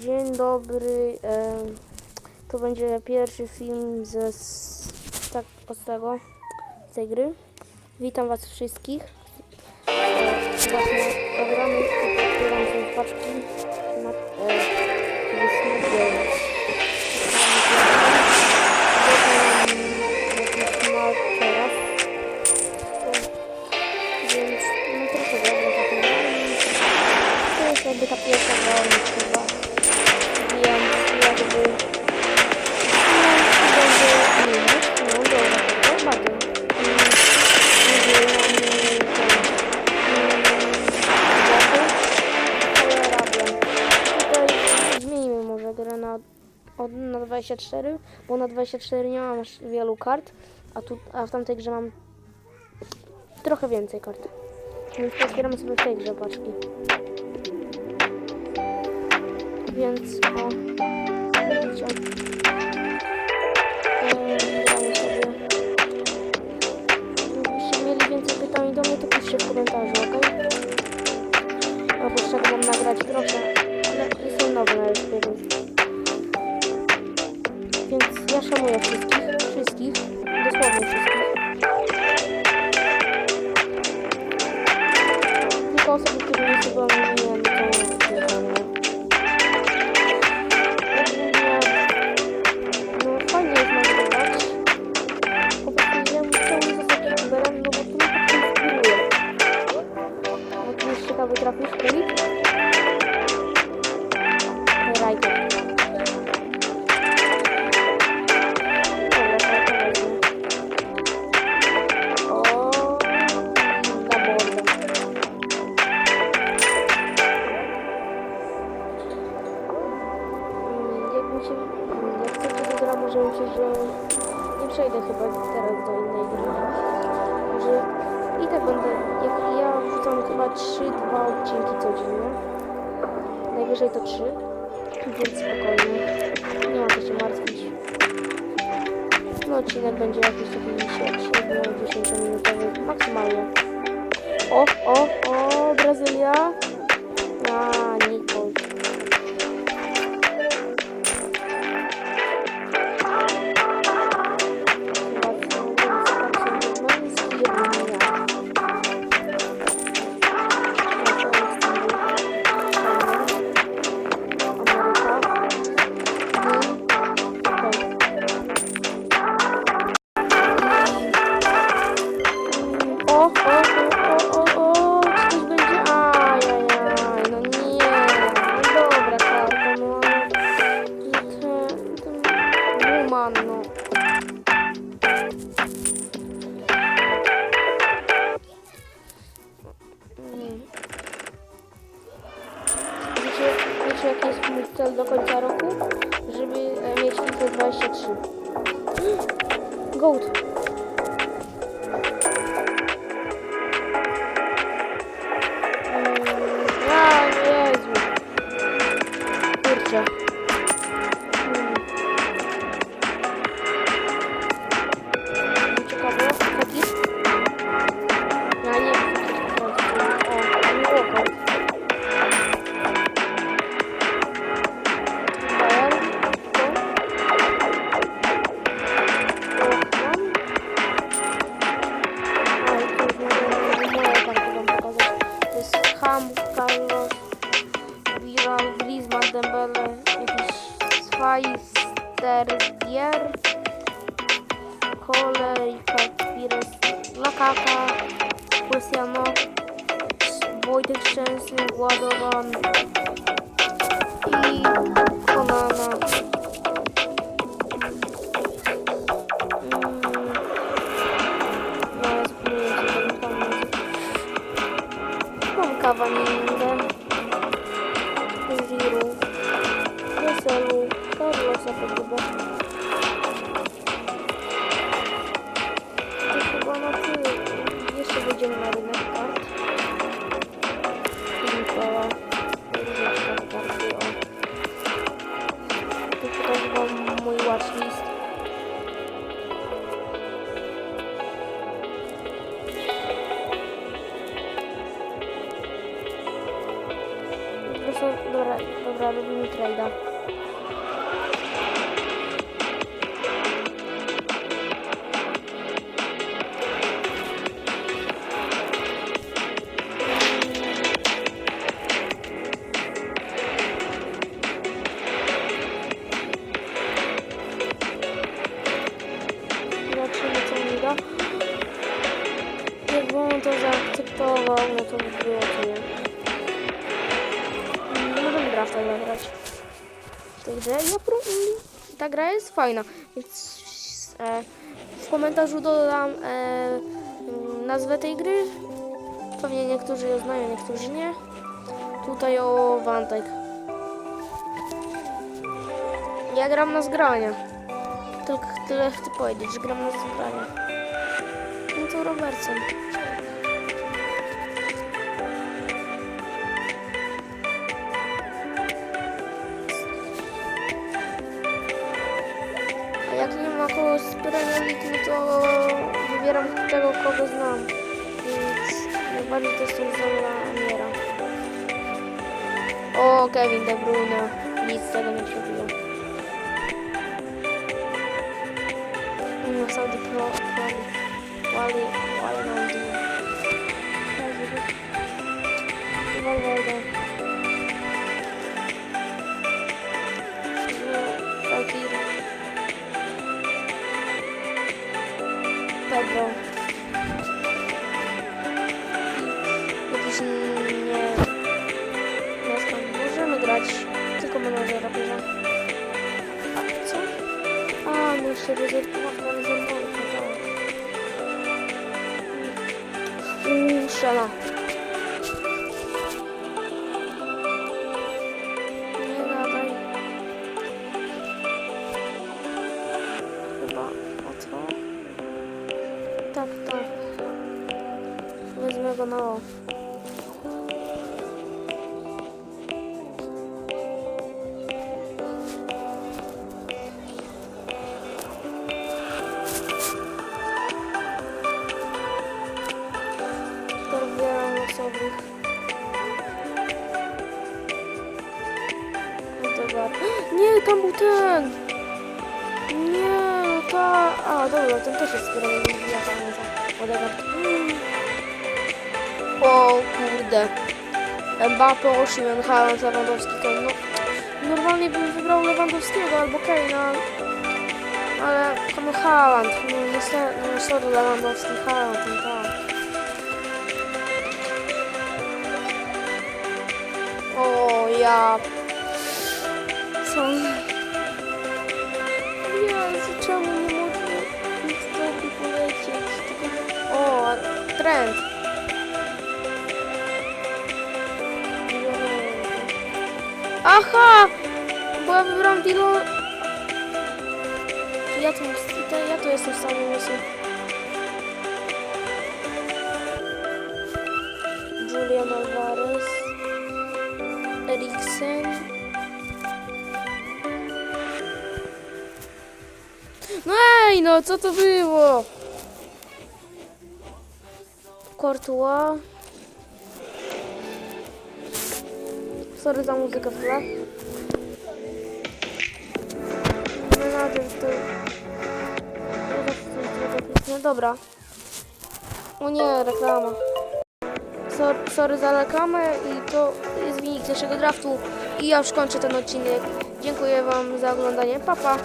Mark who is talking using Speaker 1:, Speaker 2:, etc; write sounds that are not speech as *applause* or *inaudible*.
Speaker 1: Dzień dobry. To będzie pierwszy film ze z, tak, z tego, z tej gry. Witam Was wszystkich. Właśnie programy sobie paczki na e, 24, bo na 24 nie mam aż wielu kart, a, tu, a w tamtej grze mam trochę więcej kart. Więc otwieramy sobie w tej grze paczki. Więc o, widzicie. Eee, sobie. Jakbyście mieli więcej pytań do mnie, to piszcie w komentarzu, ok? Albo mam nagrać, proszę. Ale są nowe najlepiej, więc... Szanuję wszystkich, wszystkich, dosłownie wszystkich. Tylko osoby, które nie sobie nie to nie. Ogólnie, no fajnie jest się, jak chcecie to gra, może mi się, że nie przejdę chyba teraz do innej gry. Że i tak będę, jak ja wrzucam chyba 3-2 odcinki codziennie. Najwyżej to 3, więc spokojnie. Nie ma co się martwić. No odcinek będzie jakiś taki 7-10 minutowy maksymalnie. O, o, o, Brazylia. diğer kolayka biraz lakaka Luciano Wojtek Szczęsny, Władowan i Konana. Kawaninga, Ziru, Weselu, Karlosa Poguba. Robimy trade'a. Zobaczymy co mi da. Jakby on to zaakceptował, no to by było to nie. Drafta zagrać. W tej grze. Ja pró- mm, ta gra jest fajna, więc e, w komentarzu dodam e, nazwę tej gry. Pewnie niektórzy ją znają, niektórzy nie. Tutaj o Wantek. Ja gram na zgranie. Tylko tyle chcę powiedzieć, że gram na zgranie. No to Robertson. Nie ma kogoś z Premier League, no to wybieram tego, kogo znam. Więc najbardziej to jest ten Zamiera. O, Kevin De Bruyne. Nic z tego nie przebiło. No, Saudi Pro, Pro, Wally, Wally Naldi. Valverde. No, Pedro. Jakiś nie... Znam. Możemy grać tylko menadżera bierze. A co? A, no jeszcze rezerwowa, rezerwowa, tak. Uuu, Wezmę go na o. To wybieram losowych. No. *gasps* Nie, tam był ten! Nie, no ta... A, dobra, ten też jest wspierany, ja pamiętam. Odegaard. O kurde. Mbappe, Osimhen, Haaland, Lewandowski, Kane. No, normalnie bym wybrał Lewandowskiego albo Kane'a, ale tam Haaland. No niestety, no sorry Lewandowski, Haaland, no tak. O, ja... Co? Jezu, czemu nie mogę nic drogi polecieć? O, trend. Aha! Bo ja wybrałam Dilo... Ja tu, ja tu jestem w stanie myślę. Julian Alvarez. Eriksen. No ej, no co to było? Courtois. Sorry za muzykę w tle. Menadżer to... No dobra. O nie, reklama. Sorry, sorry za reklamę i to jest wynik naszego draftu. I ja już kończę ten odcinek. Dziękuję Wam za oglądanie. Pa, pa.